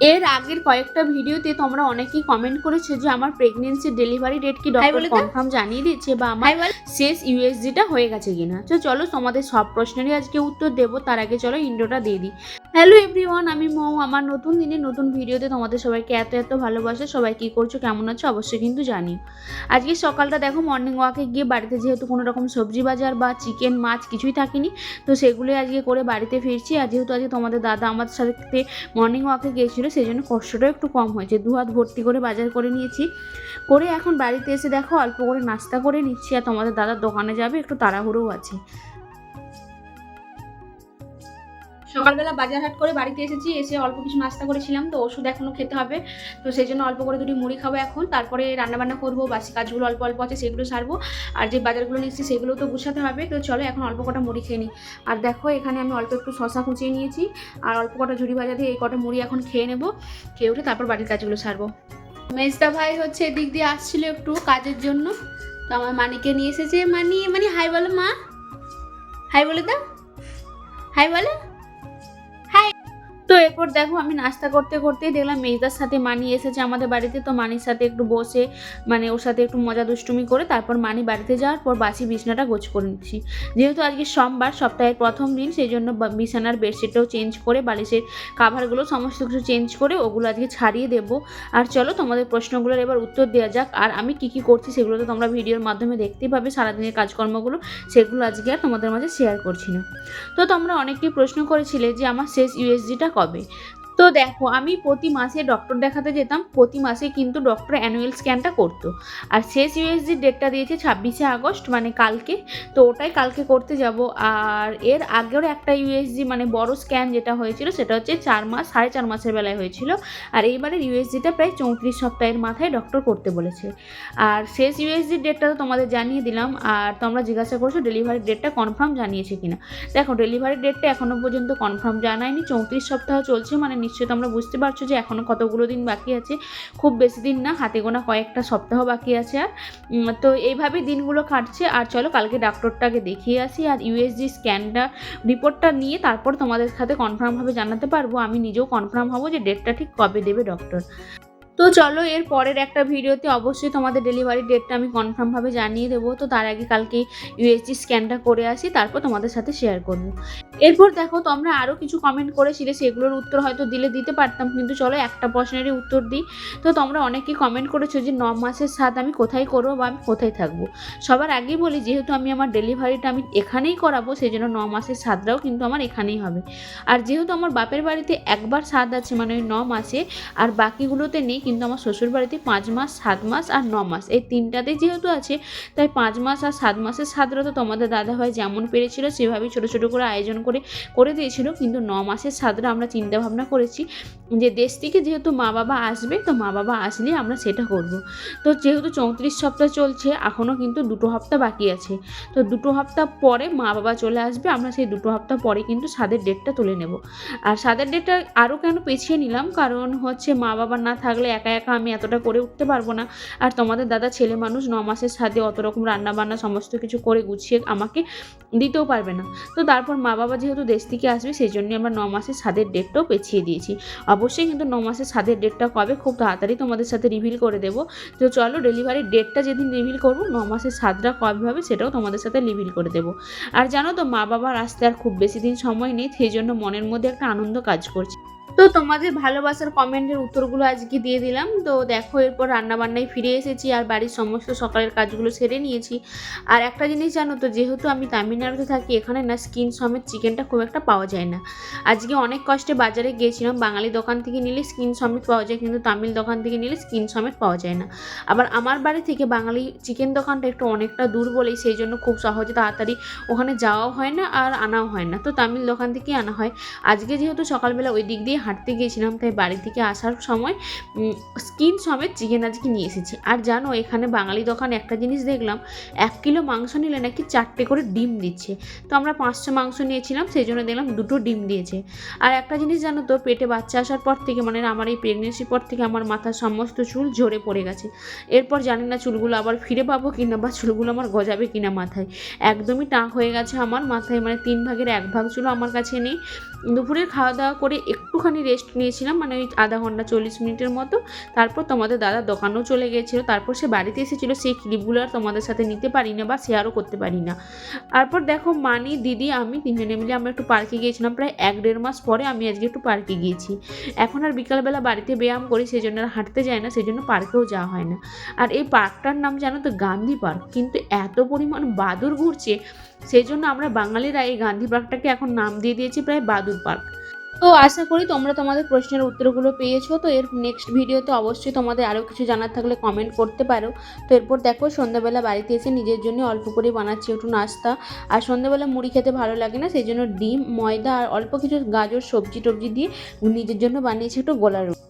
এর আগের কয়েকটা ভিডিওতে তোমরা অনেকেই কমেন্ট করেছ যে আমার প্রেগনেন্সি ডেলিভারি ডেট কি ডক্টর। কনফার্ম জানিয়ে দিচ্ছে বা আমার শেষ ইউএসজিটা হয়ে গেছে কিনা তো চলো তোমাদের সব প্রশ্নেরই আজকে উত্তর দেবো তার আগে চলো ইন্ডোটা দিয়ে দিই হ্যালো এভরিওয়ান আমি মৌ। আমার নতুন দিনে নতুন ভিডিওতে তোমাদের সবাইকে এত এত ভালোবাসা। সবাই কী করছ, কেমন আছো অবশ্যই কিন্তু জানিও। আজকে সকালটা দেখো মর্নিং ওয়াকে গিয়ে বাড়িতে যেহেতু কোনো রকম সবজি বাজার বা চিকেন মাছ কিছুই থাকেনি, তো সেগুলোই আজকে করে বাড়িতে ফিরছি। আর যেহেতু আজকে তোমাদের দাদা আমার সাথে মর্নিং ওয়াকে গিয়েছিল সেই জন্য কষ্টটাও একটু কম হয়েছে। দু হাত ভর্তি করে বাজার করে নিয়েছি। করে এখন বাড়িতে এসে দেখো, অল্প করে নাস্তা করে নিচ্ছি। আর তোমাদের দাদার দোকানে যাবে, একটু তাড়াহুড়োও আছে। সকালবেলা বাজার হাট করে বাড়িতে এসেছি, এসে অল্প কিছু নাস্তা করেছিলাম, তো ওষুধ এখনও খেতে হবে। তো সেই জন্য অল্প করে দুটি মুড়ি খাব এখন, তারপরে রান্নাবান্না করব, বাসি কাজগুলো অল্প অল্প আছে সেগুলো সারবো, আর যে বাজারগুলো নিচ্ছি সেগুলো তো গুছাতে হবে, তো চলো এখন অল্প কটা মুড়ি খেয়ে নিই। আর দেখো, এখানে আমি অল্প একটু শশা কুচিয়ে নিয়েছি, আর অল্প কটা ঝুড়ি ভাজা দিয়ে এই কটা মুড়ি এখন খেয়ে নেব, খেয়ে উঠে তারপর বাড়ির কাজগুলো সারবো। মেজদা ভাই হচ্ছে এদিক দিয়ে আসছিল একটু কাজের জন্য, তো আমার মানিকে নিয়ে এসেছে। মানি মানে হাই বলো মা। হাই বলে দাও হাই বলে। তো এরপর দেখো আমি নাস্তা করতে করতেই দেখলাম মেজদার সাথে মানি এসেছে আমাদের বাড়িতে। তো মানির সাথে একটু বসে মানে ওর সাথে একটু মজা দুষ্টুমি করে তারপর মানি বাড়িতে যাওয়ার পর বাসি বিছনাটা গোছ করে নিচ্ছি। যেহেতু আজকে সোমবার, সপ্তাহের প্রথম দিন সেই জন্য বিছানার বেডশিটটাও চেঞ্জ করে, বালিশের কাভারগুলো সমস্ত কিছু চেঞ্জ করে ওগুলো আজকে ছাড়িয়ে দেবো। আর চলো তোমাদের প্রশ্নগুলোর এবার উত্তর দেওয়া যাক, আর আমি কি কি করছি সেগুলো তো তোমরা ভিডিওর মাধ্যমে দেখতেই পাবে, সারাদিনের কাজকর্মগুলো, সেগুলো আজকে আর তোমাদের মাঝে শেয়ার করছি না। তো তোমরা অনেকেই প্রশ্ন করেছিলে যে আমার শেষ ইউএসজিটা কবে? তো দেখো, আমি প্রতি মাসে ডক্টর দেখাতে যেতাম, প্রতি মাসে কিন্তু ডক্টর অ্যানুয়াল স্ক্যানটা করতো। আর শেষ ইউএসজি ডেটটা দিয়েছে ছাব্বিশে আগস্ট মানে কালকে। তো ওটাই কালকে করতে যাব। আর এর আগেও একটা ইউএসজি মানে বড় স্ক্যান যেটা হয়েছিল, সেটা হচ্ছে চার মাস, সাড়ে চার মাসের বেলায় হয়েছিল। আর এইবারের ইউএসজিটা প্রায় চৌত্রিশ সপ্তাহের মাথায় ডক্টর করতে বলেছে। আর শেষ ইউএসজির ডেটটা তো তোমাদের জানিয়ে দিলাম। আর তোমরা জিজ্ঞাসা করছ ডেলিভারির ডেটটা কনফার্ম জানিয়েছে কিনা। দেখো ডেলিভারির ডেটটা এখনও পর্যন্ত কনফার্ম জানায়নি। চৌত্রিশ সপ্তাহ চলছে মানে নিশ্চয়ই তোমরা বুঝতে পারছ যে এখনও কতগুলো দিন বাকি আছে। খুব বেশি দিন না, হাতে গোনা কয়েকটা সপ্তাহ বাকি আছে আর। তো এইভাবেই দিনগুলো কাটছে। আর চলো কালকে ডাক্তারটাকে দেখিয়ে আসি আর ইউএসজি স্ক্যানটা, রিপোর্টটা নিয়ে তারপর তোমাদের সাথে কনফার্মভাবে জানাতে পারব। আমি নিজেও কনফার্ম হব যে ডেটটা ঠিক কবে দেবে ডক্টর তো চলো, এর পরের একটা ভিডিওতে অবশ্যই তোমাদের ডেলিভারি ডেটটা আমি কনফার্মভাবে জানিয়ে দেবো। তো তার আগে কালকে ইউএসজি স্ক্যানটা করে আসি, তারপর তোমাদের সাথে শেয়ার করব। এরপর দেখো, তোমরা আরও কিছু কমেন্ট করেছিলে, সেগুলোর উত্তর হয়তো দিলে দিতে পারতাম, কিন্তু চলো, একটা প্রশ্নেরই উত্তর দিই। তো তোমরা অনেকেই কমেন্ট করেছ যে, ন মাসের সাথ আমি কোথায় করব বা আমি কোথায় থাকব? সবার আগেই বলি, যেহেতু আমি আমার ডেলিভারিটা আমি এখানেই করাবো সেই জন্য ন মাসের সাদটাও কিন্তু আমার এখানেই হবে। আর যেহেতু আমার বাপের বাড়িতে একবার স্বাদ আছে মানে ওই ন মাসে, আর বাকিগুলোতে নেই কিন্তু আমার শ্বশুর বাড়িতে পাঁচ মাস, সাত মাস আর ন মাস। এই তিনটাতে যেহেতু আছে, তাই পাঁচ মাস আর সাত মাসের সাদরা তো তোমাদের দাদাভাই যেমন পেরেছিল, সেভাবেই ছোটো ছোটো করে আয়োজন করে করে দিয়েছিল। কিন্তু ন মাসের সাদরা আমরা চিন্তা ভাবনা করেছি যে দেশ থেকে যেহেতু মা বাবা আসবে, তো মা বাবা আসলে আমরা সেটা করব। তো যেহেতু চৌত্রিশ সপ্তাহ চলছে এখনও কিন্তু দুটো হপ্তাহ বাকি আছে। তো দুটো হপ্তাহ পরে মা বাবা চলে আসবে, আমরা সেই দুটো হপ্তাহ পরে কিন্তু স্বাদের ডেটটা তুলে নেব। আর স্বাদের ডেটটা আরও কেন পেছিয়ে নিলাম? কারণ হচ্ছে মা বাবা না থাকলে একা একা আমি এতটা করে উঠতে পারব না। আর তোমাদের দাদা ছেলে মানুষ ন মাসের সাথে অত রকম রান্না বান্না সমস্ত কিছু করে গুছিয়ে আমাকে দিতেও পারবে না। তো তারপর মা বাবা যেহেতু দেশ থেকে আসবে, সেই জন্য আমরা ন মাসের স্বাদের ডেটটাও পেছিয়ে দিয়েছি। অবশ্যই কিন্তু ন মাসের স্বাদের ডেটটা কবে? খুব তাড়াতাড়ি তোমাদের সাথে রিভিল করে দেবো। তো চলো ডেলিভারির ডেটটা যেদিন রিভিল করব, ন মাসের স্বাদটা কবে হবে সেটাও তোমাদের সাথে রিভিল করে দেবো। আর জানো তো, মা বাবার আসতে আর খুব বেশি দিন সময় নেই, সেই জন্য মনের মধ্যে একটা আনন্দ কাজ করছে। তো তোমাদের ভালোবাসার কমেন্টের উত্তরগুলো আজকে দিয়ে দিলাম। তো দেখো, এরপর রান্নাবান্নায় ফিরে এসেছি আর বাড়ির সমস্ত সকালের কাজগুলো সেরে নিয়েছি। আর একটা জিনিস জানো তো, যেহেতু আমি তামিলনাড়ুতে থাকি, এখানে না স্কিন সমেত চিকেনটা খুব একটা পাওয়া যায় না। আজকে অনেক কষ্টে বাজারে গিয়েছিলাম, বাঙালি দোকান থেকে নিলে স্কিন সমেত পাওয়া যায়, কিন্তু তামিল দোকান থেকে নিলে স্কিন সমেত পাওয়া যায় না। আবার আমার বাড়ি থেকে বাঙালি চিকেন দোকানটা একটু অনেকটা দূর বলেই সেই জন্য খুব সহজে তাড়াতাড়ি ওখানে যাওয়াও হয় না আর আনাও হয় না। তো তামিল দোকান থেকেই আনা হয়। আজকে যেহেতু সকালবেলা ওই দিক দিয়ে হাঁটতে গিয়েছিলাম, তাই বাড়ি থেকে আসার সময় স্কিন সমেত চিকেন আজকে নিয়ে এসেছি। আর জানো, এখানে বাঙালি দোকানে একটা জিনিস দেখলাম, এক কিলো মাংস নিলে নাকি চারটে করে ডিম দিচ্ছে। তো আমরা পাঁচশো মাংস নিয়েছিলাম, সেই জন্য দেখলাম দুটো ডিম দিয়েছে। আর একটা জিনিস জানো তো, পেটে বাচ্চা আসার পর থেকে মানে আমার এই প্রেগনেন্সির পর থেকে আমার মাথার সমস্ত চুল ঝরে পড়ে গেছে। এরপর জানি না চুলগুলো আবার ফিরে পাবো কিনা, বা চুলগুলো আমার গজাবে কিনা মাথায়। একদমই টাক হয়ে গেছে আমার মাথায় মানে তিন ভাগের এক ভাগ চুল আমার কাছে নেই। দুপুরে খাওয়া দাওয়া করে একটুখানি একটুখানি রেস্ট নিয়েছিলাম মানে ওই আধা ঘণ্টা চল্লিশ মিনিটের মতো। তারপর তোমাদের দাদা দোকানেও চলে গিয়েছিল তারপর সে বাড়িতে এসেছিল, সেই ক্লিপগুলো আর তোমাদের সাথে নিতে পারি না বা শেয়ারও করতে পারি না তারপর দেখো মানি, দিদি, আমি তিনজনে মিলে আমরা একটু পার্কে গিয়েছিলাম। প্রায় এক দেড় মাস পরে আমি আজকে একটু পার্কে গিয়েছি। এখন আর বিকালবেলা বাড়িতে ব্যায়াম করি সেই জন্য আর হাঁটতে যায় না সেই জন্য পার্কেও যাওয়া হয় না। আর এই পার্কটার নাম জানো তো, গান্ধী পার্ক কিন্তু এত পরিমাণ বাদুর ঘুরছে সেই জন্য আমরা বাঙালিরা এই গান্ধী পার্কটাকে এখন নাম দিয়ে দিয়েছি প্রায় বাদুর পার্ক তো আশা করি তোমরা তোমাদের প্রশ্নের উত্তরগুলো পেয়েছ, তো এর নেক্সট ভিডিওতে অবশ্যই তোমাদের আরও কিছু জানার থাকলে কমেন্ট করতে পারো। তো এরপর দেখো, সন্ধ্যাবেলা বাড়িতে এসে নিজের জন্য অল্প করে বানাচ্ছি একটু নাস্তা। আর সন্ধ্যাবেলা মুড়ি খেতে ভালো লাগে না, সেই জন্য ডিম, ময়দা আর অল্প কিছু গাজর সবজি টবজি দিয়ে নিজের জন্য বানিয়েছি একটু গোলা রুটি।